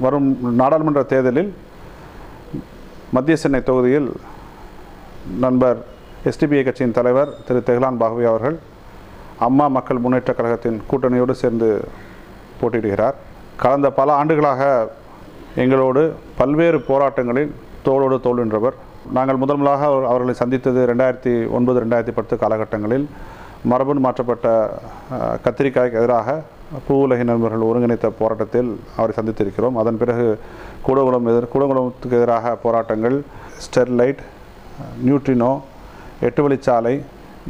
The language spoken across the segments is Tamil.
வரும் நாடாளுமன்ற தேர்தலில் மத்திய சென்னை தொகுதியில் நண்பர் எஸ்டிபிஐ கட்சியின் தலைவர் திரு தெஹ்லான் பாகவி அவர்கள் அம்மா மக்கள் முன்னேற்ற கழகத்தின் கூட்டணியோடு சேர்ந்து போட்டியிடுகிறார். கடந்த பல ஆண்டுகளாக எங்களோடு பல்வேறு போராட்டங்களில் தோளோடு தோல் நின்றவர். நாங்கள் முதல் முதலாக அவர்- அவர்களை சந்தித்தது ரெண்டாயிரத்தி ஒன்பது ரெண்டாயிரத்தி பத்து காலகட்டங்களில் மரபணு மாற்றப்பட்ட கத்திரிக்காய்க்கு எதிராக பூ உலகின் நண்பர்கள் ஒருங்கிணைத்த போராட்டத்தில் அவரை சந்தித்திருக்கிறோம். அதன் பிறகு கூடங்குளம் எதிர் கூடங்குளத்துக்கு எதிராக போராட்டங்கள் ஸ்டெர்லைட் நியூட்ரினோ எட்டு வழிச்சாலை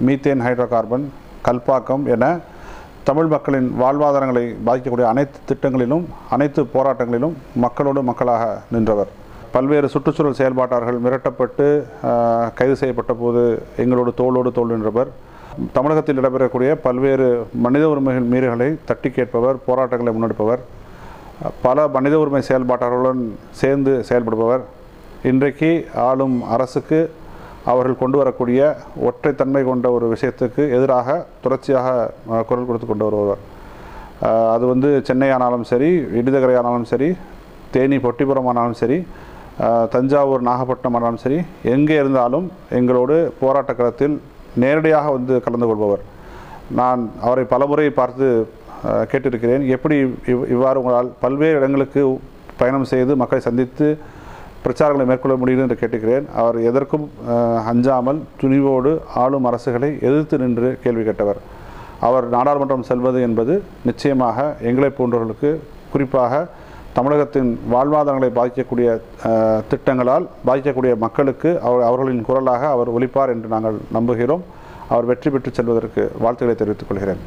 மீத்தேன் ஹைட்ரோ கார்பன் கல்பாக்கம் என தமிழ் மக்களின் வாழ்வாதாரங்களை பாதிக்கக்கூடிய அனைத்து திட்டங்களிலும் அனைத்து போராட்டங்களிலும் மக்களோடு மக்களாக நின்றவர். பல்வேறு சுற்றுச்சூழல் செயல்பாட்டாளர்கள் மிரட்டப்பட்டு கைது செய்யப்பட்ட போது எங்களோடு தோளோடு தோல் நின்றவர். தமிழகத்தில் நடைபெறக்கூடிய பல்வேறு மனித உரிமைகள் மீறல்களை தட்டி கேட்பவர் போராட்டங்களை முன்னெடுப்பவர் பல மனித உரிமை செயல்பாட்டாளர்களுடன் சேர்ந்து செயல்படுபவர். இன்றைக்கு ஆளும் அரசுக்கு அவர்கள் கொண்டு வரக்கூடிய ஒற்றைத்தன்மை கொண்ட ஒரு விஷயத்துக்கு எதிராக தொடர்ச்சியாக குரல் கொடுத்து கொண்டு வருபவர். அது வந்து சென்னை ஆனாலும் சரி இடிதகரை ஆனாலும் சரி தேனி பொட்டிபுரம் ஆனாலும் சரி தஞ்சாவூர் நாகப்பட்டினம் ஆனாலும் சரி எங்கே இருந்தாலும் எங்களோடு போராட்ட களத்தில் நேரடியாக வந்து கலந்து கொள்பவர். நான் அவரை பலமுறை பார்த்து கேட்டிருக்கிறேன். எப்படி இவ் இவ்வாறு உங்களால் பல்வேறு இடங்களுக்கு பயணம் செய்து மக்களை சந்தித்து பிரச்சாரங்களை மேற்கொள்ள முடியும் என்று கேட்டுக்கிறேன் அவர் எதற்கும் அஞ்சாமல் துணிவோடு ஆளும் அரசுகளை எதிர்த்து நின்று கேள்வி கேட்டவர். அவர் நாடாளுமன்றம் செல்வது என்பது நிச்சயமாக எங்களை போன்றவர்களுக்கு குறிப்பாக தமிழகத்தின் வாழ்வாதாரங்களை பாதிக்கக்கூடிய திட்டங்களால் பாதிக்கக்கூடிய மக்களுக்கு அவர் அவர்களின் குரலாக அவர் ஒழிப்பார் என்று நாங்கள் நம்புகிறோம். அவர் வெற்றி பெற்று செல்வதற்கு வாழ்த்துக்களை தெரிவித்துக் கொள்கிறேன்.